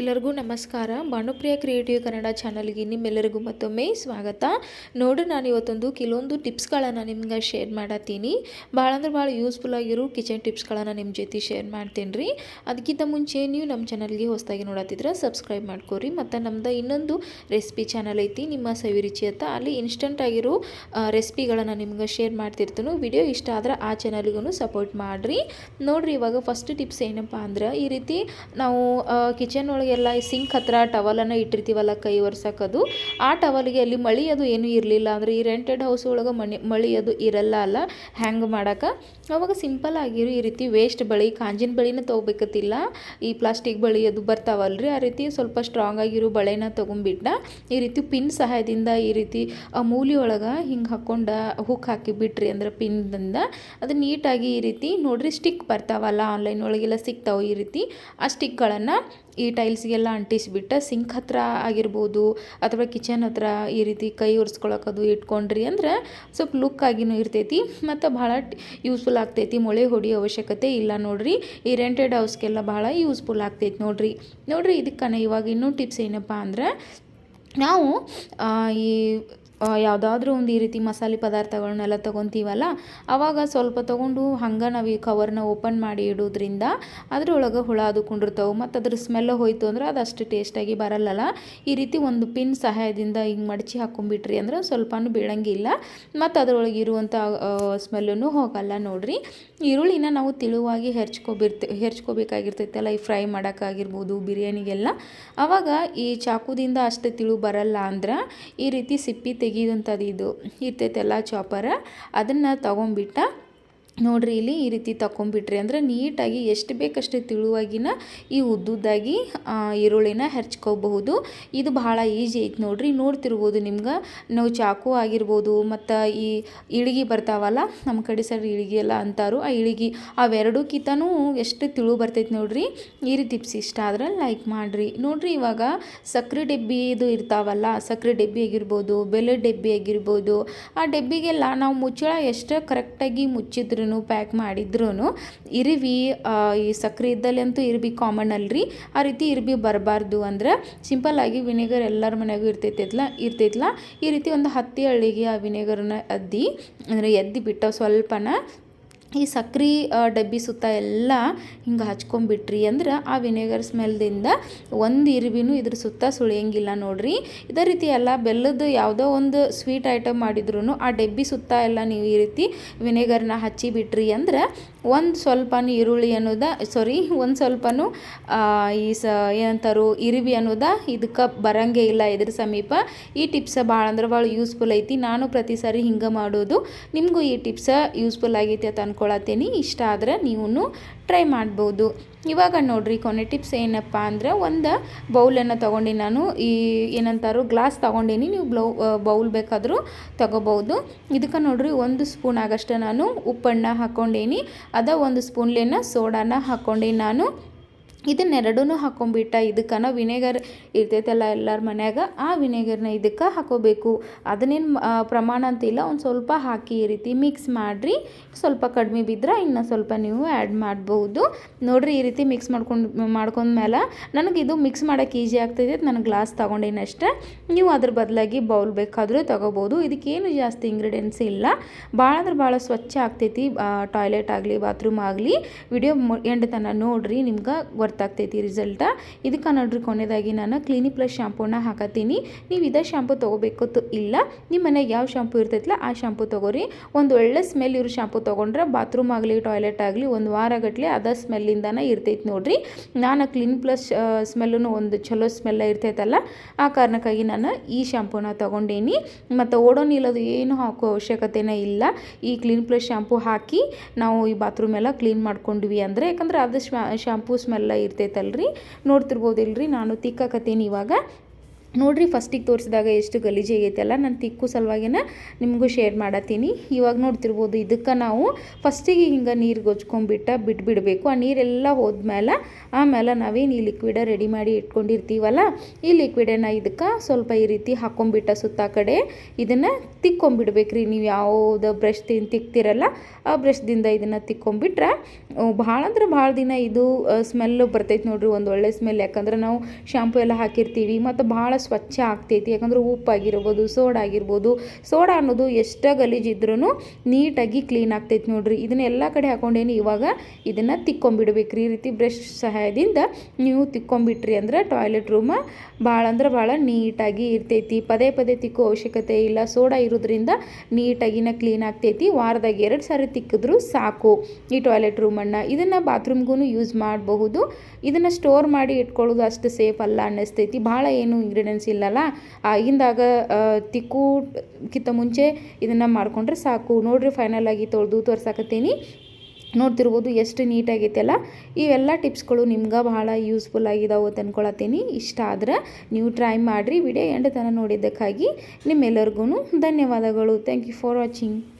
ಎಲ್ಲರಿಗೂ ನಮಸ್ಕಾರ. ಭಾನುಪ್ರಿಯ ಕ್ರಿಯೇಟಿವ್ ಕನ್ನಡ ಚಾನಲ್ಗೆ ನಿಮ್ಮೆಲ್ಲರಿಗೂ ಮತ್ತೊಮ್ಮೆ ಸ್ವಾಗತ. ನೋಡಿ, ನಾನು ಇವತ್ತೊಂದು ಕೆಲವೊಂದು ಟಿಪ್ಸ್ಗಳನ್ನು ನಿಮ್ಗೆ ಶೇರ್ ಮಾಡತ್ತೀನಿ. ಭಾಳ ಅಂದ್ರೆ ಭಾಳ ಯೂಸ್ಫುಲ್ ಆಗಿರೋ ಕಿಚನ್ ಟಿಪ್ಸ್ಗಳನ್ನು ನಿಮ್ಮ ಜೊತೆ ಶೇರ್ ಮಾಡ್ತೀನಿ ರೀ ಅದಕ್ಕಿಂತ ಮುಂಚೆ ನೀವು ನಮ್ಮ ಚಾನಲ್ಗೆ ಹೊಸದಾಗಿ ನೋಡತ್ತಿದ್ರೆ ಸಬ್ಸ್ಕ್ರೈಬ್ ಮಾಡ್ಕೊರಿ. ಮತ್ತು ನಮ್ದು ಇನ್ನೊಂದು ರೆಸಿಪಿ ಚಾನಲ್ ಐತಿ, ನಿಮ್ಮ ಸವಿರುಚಿ ಅಂತ. ಅಲ್ಲಿ ಇನ್ಸ್ಟಂಟ್ ಆಗಿರೋ ರೆಸಿಪಿಗಳನ್ನು ನಿಮ್ಗೆ ಶೇರ್ ಮಾಡ್ತಿರ್ತೀನಿ. ವಿಡಿಯೋ ಇಷ್ಟ ಆದ್ರೆ ಆ ಚಾನಲ್ಗೂ ಸಪೋರ್ಟ್ ಮಾಡಿರಿ. ನೋಡಿರಿ, ಇವಾಗ ಫಸ್ಟ್ ಟಿಪ್ಸ್ ಏನಪ್ಪ ಅಂದ್ರೆ ಈ ರೀತಿ ನಾವು ಕಿಚನ್ ಒಳಗೆಲ್ಲ ಸಿಂಕ್ ಹತ್ರ ಟವಲನ್ನು ಇಟ್ಟಿರ್ತೀವಲ್ಲ ಕೈ ಒರ್ಸಕ್ಕದು ಆ ಟವಲ್ಗೆ ಅಲ್ಲಿ ಮಳಿ ಅದು ಏನೂ ಇರಲಿಲ್ಲ ಅಂದರೆ ಈ ರೆಂಟೆಡ್ ಹೌಸ್ ಒಳಗೆ ಮಣಿ, ಮಳಿ ಅದು ಇರಲ್ಲ ಅಲ್ಲ ಹ್ಯಾಂಗ್ ಮಾಡೋಕೆ. ಅವಾಗ ಸಿಂಪಲ್ ಆಗಿರೋ ಈ ರೀತಿ ವೇಸ್ಟ್ ಬಳಿ, ಕಾಂಜಿನ ಬಳಿನ ತೊಗೋಬೇಕತ್ತಿಲ್ಲ ಈ ಪ್ಲಾಸ್ಟಿಕ್ ಬಳಿ ಅದು ಬರ್ತಾವಲ್ರಿ, ಆ ರೀತಿ ಸ್ವಲ್ಪ ಸ್ಟ್ರಾಂಗ್ ಆಗಿರೋ ಬಳೆನ ತೊಗೊಂಬಿಟ್ಟ ಈ ರೀತಿ ಪಿನ್ ಸಹಾಯದಿಂದ ಈ ರೀತಿ ಆ ಮೂಲಿ ಒಳಗೆ ಹಿಂಗೆ ಹಾಕ್ಕೊಂಡು ಹುಕ್ ಹಾಕಿ ಬಿಟ್ರಿ ಅಂದ್ರೆ ಪಿನ್ದಿಂದ ಅದು ನೀಟಾಗಿ ಈ ರೀತಿ ನೋಡ್ರಿ ಸ್ಟಿಕ್ ಬರ್ತಾವಲ್ಲ ಆನ್ಲೈನ್ ಒಳಗೆಲ್ಲ ಸಿಗ್ತಾವೆ ಈ ರೀತಿ. ಆ ಸ್ಟಿಕ್ಗಳನ್ನು ಈ ಟೈಲ್ಸ್ಗೆಲ್ಲ ಅಂಟಿಸಿಬಿಟ್ಟು ಸಿಂಕ್ ಹತ್ರ ಆಗಿರ್ಬೋದು ಅಥವಾ ಕಿಚನ್ ಹತ್ರ ಈ ರೀತಿ ಕೈ ಒರೆಸ್ಕೊಳಕದು ಇಟ್ಕೊಂಡ್ರಿ ಅಂದ್ರೆ ಸ್ವಲ್ಪ ಲುಕ್ ಆಗಿನೂ ಇರ್ತೈತಿ ಮತ್ತು ಭಾಳ ಯೂಸ್ಫುಲ್ ಆಗ್ತೈತಿ. ಮೊಳೆ ಹೊಡಿಯೋ ಅವಶ್ಯಕತೆ ಇಲ್ಲ ನೋಡ್ರಿ. ಈ ರೆಂಟೆಡ್ ಹೌಸ್ಗೆಲ್ಲ ಭಾಳ ಯೂಸ್ಫುಲ್ ಆಗ್ತೈತಿ ನೋಡ್ರಿ. ನೋಡ್ರಿ ಇದಕ್ಕನ ಇವಾಗ ಇನ್ನೂ ಟಿಪ್ಸ್ ಏನಪ್ಪ ಅಂದ್ರೆ ನಾವು ಈ ಯಾವುದಾದ್ರೂ ಒಂದು ಈ ರೀತಿ ಮಸಾಲೆ ಪದಾರ್ಥಗಳನ್ನೆಲ್ಲ ತೊಗೊತೀವಲ್ಲ ಆವಾಗ ಸ್ವಲ್ಪ ತೊಗೊಂಡು ಹಂಗೆ ನಾವು ಈ ಕವರ್ನ ಓಪನ್ ಮಾಡಿ ಇಡೋದ್ರಿಂದ ಅದರೊಳಗೆ ಹುಳ ಅದು ಕುಂಡಿರ್ತಾವೆ. ಮತ್ತು ಅದ್ರ ಸ್ಮೆಲ್ ಹೋಯಿತು ಅಂದ್ರೆ ಅದು ಅಷ್ಟು ಟೇಸ್ಟಾಗಿ ಬರಲ್ಲಲ್ಲ. ಈ ರೀತಿ ಒಂದು ಪಿನ್ ಸಹಾಯದಿಂದ ಹಿಂಗೆ ಮಡಚಿ ಹಾಕೊಂಡ್ಬಿಟ್ರಿ ಅಂದ್ರೆ ಸ್ವಲ್ಪನೂ ಬೀಳಂಗಿಲ್ಲ. ಮತ್ತು ಅದರೊಳಗೆ ಇರುವಂಥ ಸ್ಮೆಲ್ಲೂ ಹೋಗಲ್ಲ ನೋಡಿರಿ. ಈರುಳ್ಳಿನ ನಾವು ತಿಳುವಾಗಿ ಹೆರ್ಚ್ಕೊಬಿರ್ತೆ, ಹೆರ್ಚ್ಕೋಬೇಕಾಗಿರ್ತೈತಲ್ಲ, ಈ ಫ್ರೈ ಮಾಡೋಕ್ಕಾಗಿರ್ಬೋದು, ಬಿರಿಯಾನಿಗೆಲ್ಲ. ಆವಾಗ ಈ ಚಾಕುದಿಂದ ಅಷ್ಟು ತಿಳು ಬರಲ್ಲ ಅಂದ್ರೆ ಈ ರೀತಿ ಸಿಪ್ಪಿ ತೆಗಿಯುವಂಥದ್ದು ಇದು ಇರ್ತೈತಲ್ಲ ಚಾಪರ ಅದನ್ನು ತಗೊಂಬಿಟ್ಟ ನೋಡ್ರಿ ಇಲ್ಲಿ ಈ ರೀತಿ ತಗೊಂಬಿಟ್ರಿ ಅಂದ್ರೆ ನೀಟಾಗಿ ಎಷ್ಟು ಬೇಕಷ್ಟು ತಿಳುವಾಗಿನ ಈ ಉದ್ದುದ್ದಾಗಿ ಈರುಳ್ಳಿನ ಹೆರ್ಚ್ಕೋಬಹುದು. ಇದು ಬಹಳ ಈಜಿ ಐತೆ ನೋಡ್ರಿ. ನೋಡ್ತಿರ್ಬೋದು ನಿಮ್ಗೆ. ನಾವು ಚಾಕು ಆಗಿರ್ಬೋದು, ಮತ್ತು ಈ ಇಳಿಗೆ ಬರ್ತಾವಲ್ಲ ನಮ್ಮ ಕಡೆ ಸರ್ ಇಳಿಗೆ ಎಲ್ಲ ಅಂತಾರು, ಆ ಇಳಿಗೆ ಅವೆರಡಕ್ಕಿಂತನೂ ಎಷ್ಟು ತಿಳು ಬರ್ತೈತೆ ನೋಡ್ರಿ. ಈ ರೀತಿ ಟಿಪ್ಸ್ ಇಷ್ಟ ಆದ್ರೆ ಲೈಕ್ ಮಾಡಿರಿ. ನೋಡ್ರಿ ಇವಾಗ ಸಕ್ರೆ ಡಬ್ಬಿ ಇದು ಇರ್ತಾವಲ್ಲ, ಸಕ್ರೆ ಡಬ್ಬಿ ಆಗಿರ್ಬೋದು ಬೆಲೆ ಡಬ್ಬಿ ಆಗಿರ್ಬೋದು, ಆ ಡಬ್ಬಿಗೆಲ್ಲ ನಾವು ಮುಚ್ಚಳ ಎಷ್ಟು ಕರೆಕ್ಟಾಗಿ ಮುಚ್ಚಿದ್ರೂ ಪ್ಯಾಕ್ ಮಾಡಿದ್ರೂ ಇರಿವಿ ಈ ಸಕ್ಕರೆ ಇದ್ದಲ್ಲಿ ಅಂತೂ ಇರ್ಬಿ ಕಾಮನ್ ಅಲ್ರಿ. ಆ ರೀತಿ ಇರ್ಬಿ ಬರಬಾರ್ದು ಅಂದ್ರೆ ಆಗಿ ವಿನೆಗರ್ ಎಲ್ಲರ ಮನೆಗೂ ಇರ್ತೈತಿಲ್ಲ ಇರ್ತೈತಿಲ್ಲ ಈ ರೀತಿ ಒಂದು ಹತ್ತಿ ಹಳ್ಳಿಗೆ ಆ ವಿನೆಗರ್ನ ಅದ್ದಿ, ಅಂದರೆ ಎದ್ದಿ ಬಿಟ್ಟು ಸ್ವಲ್ಪನ. ಈ ಸಕ್ರೆ ಡಬ್ಬಿ ಸುತ್ತ ಎಲ್ಲ ಹಿಂಗೆ ಹಚ್ಕೊಂಬಿಟ್ರಿ ಅಂದ್ರೆ ಆ ವಿನೆಗರ್ ಸ್ಮೆಲ್ದಿಂದ ಒಂದು ಇರುವಿನೂ ಇದ್ರ ಸುತ್ತ ಸುಳಿಯಂಗಿಲ್ಲ ನೋಡ್ರಿ. ಇದೇ ರೀತಿ ಎಲ್ಲ ಬೆಲ್ಲದ ಯಾವುದೋ ಒಂದು ಸ್ವೀಟ್ ಐಟಮ್ ಮಾಡಿದ್ರು ಆ ಡಬ್ಬಿ ಸುತ್ತ ಎಲ್ಲ ನೀವು ಈ ರೀತಿ ವಿನೆಗರ್ನ ಹಚ್ಚಿ ಬಿಟ್ರಿ ಅಂದ್ರೆ ಒಂದು ಸ್ವಲ್ಪನೂ ಈರುಳ್ಳಿ ಅನ್ನೋದ ಸಾರಿ ಒಂದು ಸ್ವಲ್ಪನೂ ಈ ಸ, ಏನಂತಾರು ಇರುವಿ ಅನ್ನೋದ ಇದಕ್ಕೆ ಬರಂಗೇ ಇಲ್ಲ ಇದ್ರ ಸಮೀಪ. ಈ ಟಿಪ್ಸ ಭಾಳ ಅಂದ್ರೆ ಭಾಳ ಯೂಸ್ಫುಲ್ ಐತಿ. ನಾನು ಪ್ರತಿ ಸಾರಿ ಹಿಂಗೆ ಮಾಡೋದು. ನಿಮಗೂ ಈ ಟಿಪ್ಸ ಯೂಸ್ಫುಲ್ ಆಗೈತಿ ಅಂತ ಅನ್ಕೊಳತ್ತೇನಿ ಇಷ್ಟ ಆದ್ರೆ ನೀವು ಟ್ರೈ ಮಾಡ್ಬೋದು. ಇವಾಗ ನೋಡ್ರಿ ಕೊನೆ ಟಿಪ್ಸ್ ಏನಪ್ಪ ಅಂದ್ರೆ ಒಂದು ಬೌಲನ್ನು ತೊಗೊಂಡು ನಾನು ಈ ಏನಂತಾರು ಗ್ಲಾಸ್ ತೊಗೊಂಡೀನಿ. ನೀವು ಬ್ಲೌ ಬೌಲ್ ಬೇಕಾದರೂ ತೊಗೋಬೋದು. ಇದಕ್ಕೆ ನೋಡ್ರಿ ಒಂದು ಸ್ಪೂನ್ ಆಗಷ್ಟು ನಾನು ಉಪ್ಪನ್ನು ಹಾಕ್ಕೊಂಡೇನಿ ಅದ ಒಂದು ಸ್ಪೂನ್ಲೇನ ಸೋಡಾನ ಹಾಕ್ಕೊಂಡೇನಿ ನಾನು. ಇದನ್ನೆರಡೂ ಹಾಕೊಂಡ್ಬಿಟ್ಟ ನಾವು ವಿನೆಗರ್ ಇರ್ತೈತಲ್ಲ ಎಲ್ಲರ ಮನ್ಯಾಗ, ಆ ವಿನೆಗರ್ನ ಇದಕ್ಕೆ ಹಾಕೋಬೇಕು. ಅದನ್ನೇನು ಪ್ರಮಾಣ ಅಂತ ಇಲ್ಲ ಒಂದು ಸ್ವಲ್ಪ ಹಾಕಿ ಈ ರೀತಿ ಮಿಕ್ಸ್ ಮಾಡಿರಿ. ಸ್ವಲ್ಪ ಕಡಿಮೆ ಬಿದ್ದರೆ ಇನ್ನೂ ಸ್ವಲ್ಪ ನೀವು ಆ್ಯಡ್ ಮಾಡ್ಬೋದು. ನೋಡಿರಿ ಈ ರೀತಿ ಮಿಕ್ಸ್ ಮಾಡ್ಕೊಂಡು ಮಾಡ್ಕೊಂಡ್ಮೇಲೆ ನನಗೆ ಇದು ಮಿಕ್ಸ್ ಮಾಡೋಕ್ಕೆ ಈಸಿ ಆಗ್ತೈತೆ ನಾನು ಗ್ಲಾಸ್ ತೊಗೊಂಡೇನಷ್ಟೇ. ನೀವು ಅದ್ರ ಬದಲಾಗಿ ಬೌಲ್ ಬೇಕಾದರೂ ತೊಗೋಬೋದು. ಇದಕ್ಕೇನು ಜಾಸ್ತಿ ಇಂಗ್ರೀಡಿಯೆಂಟ್ಸ್ ಇಲ್ಲ. ಭಾಳ ಅಂದ್ರೆ ಭಾಳ ಸ್ವಚ್ಛ ಆಗ್ತೈತಿ ಟಾಯ್ಲೆಟ್ ಆಗಲಿ ಬಾತ್ರೂಮ್ ಆಗಲಿ. ವಿಡಿಯೋ ಎಂಡ್ ತನಕ ನೋಡಿರಿ, ನಿಮ್ಗೆ ಗೊತ್ತಾಗ್ತೈತಿ ರಿಸಲ್ಟ. ಇದಕ್ಕೆ ನೋಡ್ರಿ ಕೊನೆಯದಾಗಿ ನಾನು ಕ್ಲಿನಿಕ್ ಪ್ಲಸ್ ಶ್ಯಾಂಪೂನ ಹಾಕತ್ತೀನಿ ನೀವು ಇದೇ ಶ್ಯಾಂಪು ತೊಗೋಬೇಕು ಇಲ್ಲ ನಿಮ್ಮ ಮನೆಗೆ ಯಾವ ಶ್ಯಾಂಪು ಇರ್ತೈತಲ್ಲ ಆ ಶ್ಯಾಂಪು ತೊಗೋರಿ. ಒಂದು ಒಳ್ಳೆ ಸ್ಮೆಲ್ ಇರೋ ಶ್ಯಾಂಪು ತೊಗೊಂಡ್ರೆ ಬಾತ್ರೂಮ್ ಆಗಲಿ ಟಾಯ್ಲೆಟ್ ಆಗಲಿ, ಒಂದು ವಾರ ಗಟ್ಟಲೆ ಅದ ಸ್ಮೆಲ್ಲಿಂದನೇ ಇರ್ತೈತಿ ನೋಡ್ರಿ. ನಾನು ಕ್ಲೀನ್ ಪ್ಲಸ್ ಸ್ಮೆಲ್ಲೂ ಒಂದು ಚಲೋ ಸ್ಮೆಲ್ಲ ಇರ್ತೈತಲ್ಲ, ಆ ಕಾರಣಕ್ಕಾಗಿ ನಾನು ಈ ಶ್ಯಾಂಪೂನ ತೊಗೊಂಡೇನಿ. ಮತ್ತು ಓಡೋ ನೀಲದು ಏನು ಹಾಕೋ ಅವಶ್ಯಕತೆನೇ ಇಲ್ಲ. ಈ ಕ್ಲೀನ್ ಪ್ಲಸ್ ಶಾಂಪೂ ಹಾಕಿ ನಾವು ಈ ಬಾತ್ರೂಮ್ ಎಲ್ಲ ಕ್ಲೀನ್ ಮಾಡ್ಕೊಂಡ್ವಿ ಅಂದರೆ, ಯಾಕಂದರೆ ಅದು ಶಾಂಪೂ ಸ್ಮೆಲ್ಲ ಇರ್ತೈತಲ್ರಿ? ನೋಡ್ತಿರ್ಬೋದಿಲ್ರಿ? ನಾನು ತಿಕ್ಕಾಕತ್ತೀನಿ ಇವಾಗ. ನೋಡ್ರಿ ಫಸ್ಟಿಗೆ ತೋರಿಸಿದಾಗ ಎಷ್ಟು ಗಲೀಜು ಅಲ್ಲ, ನಾನು ತಿಕ್ಕು ಸಲುವಾಗಿನ ನಿಮಗೂ ಶೇರ್ ಮಾಡತ್ತೀನಿ. ಇವಾಗ ನೋಡ್ತಿರ್ಬೋದು ಇದಕ್ಕೆ ನಾವು ಫಸ್ಟಿಗೆ ಹಿಂಗೆ ನೀರು ಗೊಜ್ಕೊಂಬಿಟ್ಟ ಬಿಟ್ಬಿಡಬೇಕು. ಆ ನೀರೆಲ್ಲ ಹೋದ್ಮೇಲೆ ಆಮೇಲೆ ನಾವೇನು ಈ ಲಿಕ್ವಿಡ ರೆಡಿ ಮಾಡಿ ಇಟ್ಕೊಂಡಿರ್ತೀವಲ್ಲ, ಈ ಲಿಕ್ವಿಡನ್ನು ಇದಕ್ಕೆ ಸ್ವಲ್ಪ ಈ ರೀತಿ ಹಾಕೊಂಬಿಟ್ಟ ಸುತ್ತ ಕಡೆ ಇದನ್ನು ತಿಕ್ಕೊಂಬಿಡ್ಬೇಕ್ರಿ. ನೀವು ಯಾವುದೋ ಬ್ರಷ್ ತಿನ್, ತಿಕ್ತಿರಲ್ಲ, ಆ ಬ್ರಷ್ದಿಂದ ಇದನ್ನು ತಿಕ್ಕೊಂಬಿಟ್ರೆ ಭಾಳ ಅಂದ್ರೆ ಭಾಳ ದಿನ ಇದು ಸ್ಮೆಲ್ಲು ಬರ್ತೈತೆ ನೋಡ್ರಿ, ಒಂದು ಒಳ್ಳೆ ಸ್ಮೆಲ್ ಯಾಕಂದ್ರೆ ನಾವು ಶ್ಯಾಂಪು ಎಲ್ಲ ಹಾಕಿರ್ತೀವಿ, ಮತ್ತು ಭಾಳ ಸ್ವಚ್ಛ ಆಗ್ತೈತಿ. ಯಾಕಂದ್ರೆ ಉಪ್ಪಾಗಿರ್ಬೋದು ಸೋಡಾ ಆಗಿರ್ಬೋದು ಸೋಡಾ ಅನ್ನೋದು ಎಷ್ಟೇ ಗಲೀಜಿದ್ರೂ ನೀಟಾಗಿ ಕ್ಲೀನ್ ಆಗ್ತೈತಿ ನೋಡ್ರಿ. ಇದನ್ನೆಲ್ಲ ಕಡೆ ಹಾಕೊಂಡೇನು, ಇವಾಗ ಇದನ್ನು ತಿಕ್ಕೊಂಬಿಡ್ಬೇಕ್ರಿ. ಈ ರೀತಿ ಬ್ರಷ್ ಸಹಾಯದಿಂದ ನೀವು ತಿಕ್ಕೊಂಬಿಟ್ರಿ ಅಂದ್ರೆ ಟಾಯ್ಲೆಟ್ ರೂಮ ಭಾಳ ಅಂದ್ರೆ ಭಾಳ ನೀಟಾಗಿ ಇರ್ತೈತಿ. ಪದೇ ಪದೇ ತಿಕ್ಕೋ ಅವಶ್ಯಕತೆ ಇಲ್ಲ. ಸೋಡಾ ಇರೋದ್ರಿಂದ ನೀಟಾಗಿನ ಕ್ಲೀನ್ ಆಗ್ತೈತಿ. ವಾರದಾಗ ಎರಡು ಸಾರಿ ತಿಕ್ಕಿದ್ರು ಸಾಕು ಈ ಟಾಯ್ಲೆಟ್ ರೂಮನ್ನು ಇದನ್ನು ಬಾತ್ರೂಮ್ಗೂ ಯೂಸ್ ಮಾಡಬಹುದು. ಇದನ್ನು ಸ್ಟೋರ್ ಮಾಡಿ ಇಟ್ಕೊಳ್ಳೋದು ಅಷ್ಟು ಸೇಫ್ ಅಲ್ಲ ಅನ್ನಿಸ್ತೈತಿ. ಭಾಳ ಏನು ಇಲ್ಲಲ್ಲ ಆಗಿಂದಾಗ ತಿಕ್ಕೂಕ್ಕಿಂತ ಮುಂಚೆ ಇದನ್ನು ಮಾಡಿಕೊಂಡ್ರೆ ಸಾಕು. ನೋಡಿರಿ ಫೈನಲ್ ಆಗಿ ತೊಳೆದು ತೋರ್ಸಾಕತ್ತೀನಿ. ನೋಡ್ತಿರ್ಬೋದು ಎಷ್ಟು ನೀಟಾಗೈತೆಲ್ಲ ಇವೆಲ್ಲ ಟಿಪ್ಸ್ಗಳು ನಿಮ್ಗೆ ಬಹಳ ಯೂಸ್ಫುಲ್ ಆಗಿದಾವೆ ಅಂತ ಅಂದ್ಕೊಳತ್ತೀನಿ ಇಷ್ಟ ಆದ್ರೆ ನೀವು ಟ್ರೈ ಮಾಡಿರಿ. ವಿಡಿಯೋ ಎಂಡ್ ತನಕ ನೋಡಿದ್ದಕ್ಕಾಗಿ ನಿಮ್ಮೆಲ್ಲರಿಗೂ ಧನ್ಯವಾದಗಳು. Thank you for watching